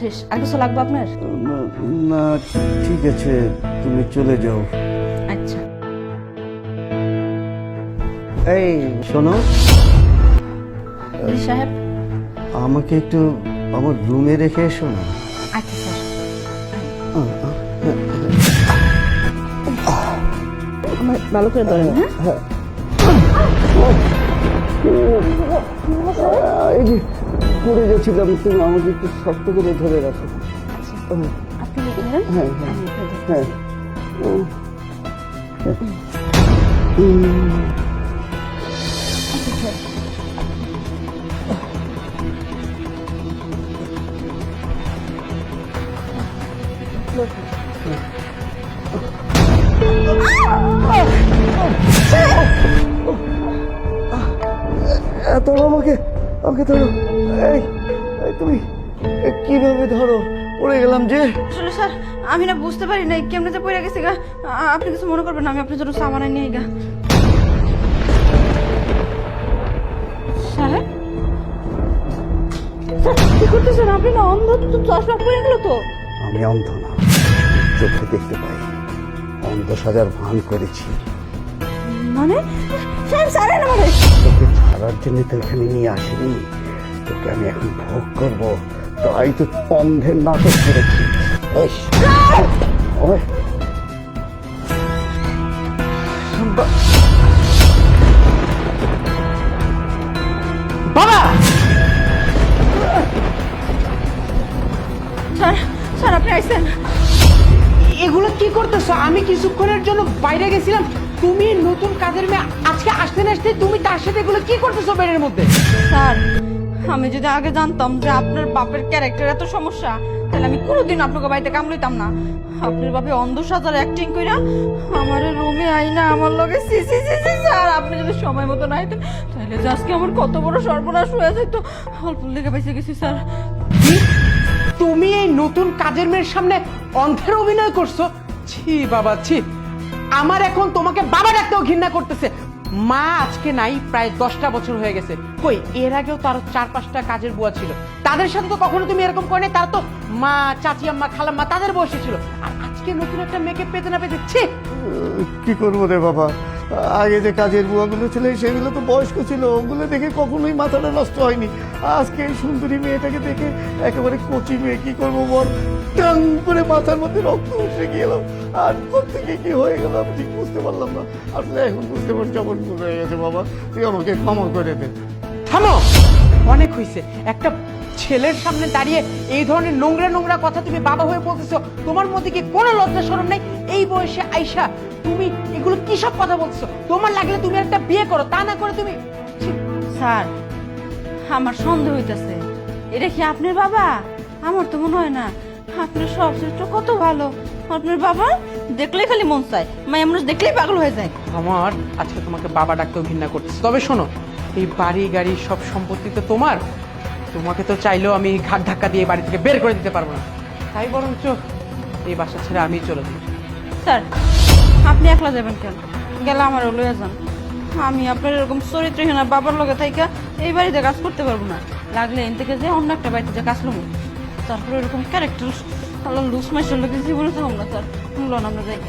শেষ। আর কিছু লাগবে আপনার? না, ঠিক আছে তুমি চলে যাও। আচ্ছা। এই শোনো। সাহেব। আমাকে একটু আমার রুমে রেখে এসো না। আচ্ছা স্যার। আমার ভালো করে ধরেন হ্যাঁ? পড়ে গেছিলাম তুমি আমাকে একটু শক্ত করে ধরে রাখো। আপনি হ্যাঁ হ্যাঁ হ্যাঁ। ও। এত আমাকে আমাকে ধরো। এই এই তুমি এ, কীভাবে ধরো? পড়ে গেলাম যে। আসলে স্যার আমি না বুঝতে পারি নাই কেমনে যে পড়ে গেছে গা। আ- আপনি কিছু মনে করবেন না আমি আপনার জন্য সামান নিয়ে গা। সাহেব স্যার, কি করতেছেন? আপনি না অন্ধ তো চশমা পড়ে গেল তো। আমি অন্ধ না চোখে দেখতে পাই। অন্ধ সাজার ভান করেছি। মানে? সাহেব সারেন আমাদের তোকে ছাড়ার জন্য তো এখানে নিয়ে আসিনি। তোকে আমি এখন ভোগ করব। তাই তো অন্ধের নাটক করেছি। বাবা! স্যার স্যার আপনি আইসেন। এগুলো কি করতেছো? আমি কিছুক্ষণের জন্য বাইরে গেছিলাম। তুমি নতুন কাজের মেয়ে। আজকে আসতে না আসতে তুমি তার সাথে এগুলো কি করতেছো বেডের মধ্যে? স্যার আমি যদি আগে জানতাম যে আপনার বাপের ক্যারেক্টার এত সমস্যা, তাহলে আমি কোনোদিন আপনাকে বাড়িতে কামড়িতাম না। আপনার বাপে অন্ধ সাজার অ্যাক্টিং কইরা আমার রুমে আইনা আমার লগে সি সি সি সি স্যার আপনি যদি সময় মতো না আইতেন, তাহলে যে আজকে আমার কত বড় সর্বনাশ হয়ে যেত অল্প লেগে বেঁচে গেছি, স্যার? তুমি এই নতুন কাজের মেয়ের সামনে অন্ধের অভিনয় করছ? ছি, বাবা, ছি। আমার এখন তোমাকে বাবা ডাকতেও ঘৃণা করতেছে। মা আজকে নাই, প্রায় দশটা বছর হয়ে গেছে। কই, এর আগেও তো আরও চার পাঁচটা কাজের বুয়া ছিল। তাদের সাথে তো কখনো তুমি এরকম করে তার তো মা, চাচি, আম্মা, খালাম্মা, তাদের বয়সী ছিল। আর আজকে নতুন একটা মেয়েকে পেতে না পেতে, ছি! কি করব রে বাবা? আগে যে কাজের বুয়াগুলো ছিল, সেগুলো তো বয়স্ক ছিল, ওগুলো দেখে কখনোই মাথাটা নষ্ট হয়নি। আজকে এই সুন্দরী মেয়েটাকে দেখে একেবারে কচি মেয়ে, কি করব বল? টাং করে মাথার মধ্যে রক্ত উঠে গেল। আর থেকে কি হয়ে গেল আমি ঠিক বুঝতে পারলাম না। আসলে এখন বুঝতে পারছি আমার হয়ে গেছে বাবা। তুই আমাকে ক্ষমা করে দে। থামো! অনেক হয়েছে একটা ছেলের সামনে দাঁড়িয়ে এই ধরনের নোংরা নোংরা কথা তুমি বাবা হয়ে বলতেছো তোমার মধ্যে কি কোনো লজ্জা শরম নাই? এই বয়সে আইসা তুমি এগুলো কি সব কথা বলছো? তোমার লাগলে তুমি একটা বিয়ে করো তা না করে তুমি স্যার আমার সন্দেহ হইতাছে। এটা কি আপনার বাবা? আমার তো মনে হয় না। আপনার সব চরিত্র কত ভালো। আপনার বাবা দেখলেই খালি মন চায় মায়া মানুষ দেখলেই পাগল হয়ে যায়। আমার আজকে তোমাকে বাবা ডাকতেও ঘৃণা করতেছে। তবে শোনো এই বাড়ি গাড়ি সব সম্পত্তি তো তোমার। তোমাকে তো চাইলেও আমি ঘাট ধাক্কা দিয়ে বাড়ি থেকে বের করে দিতে পারব না। তাই বরঞ্চ এই বাসা ছেড়ে আমি চলে যাই। স্যার, আপনি একলা যাবেন কেন? গেলে আমারও লয়ে যান। আমি আপনার এরকম চরিত্রহীন বাবার লগে থাইকা এই বাড়িতে কাজ করতে পারব না। লাগলে এন থেকে যে অন্য একটা বাড়িতে কাজ লমু তারপরে এরকম ক্যারেক্টার লুস মাইসের লোকের জীবনে থাকুন না, স্যার। লন আমরা যাই।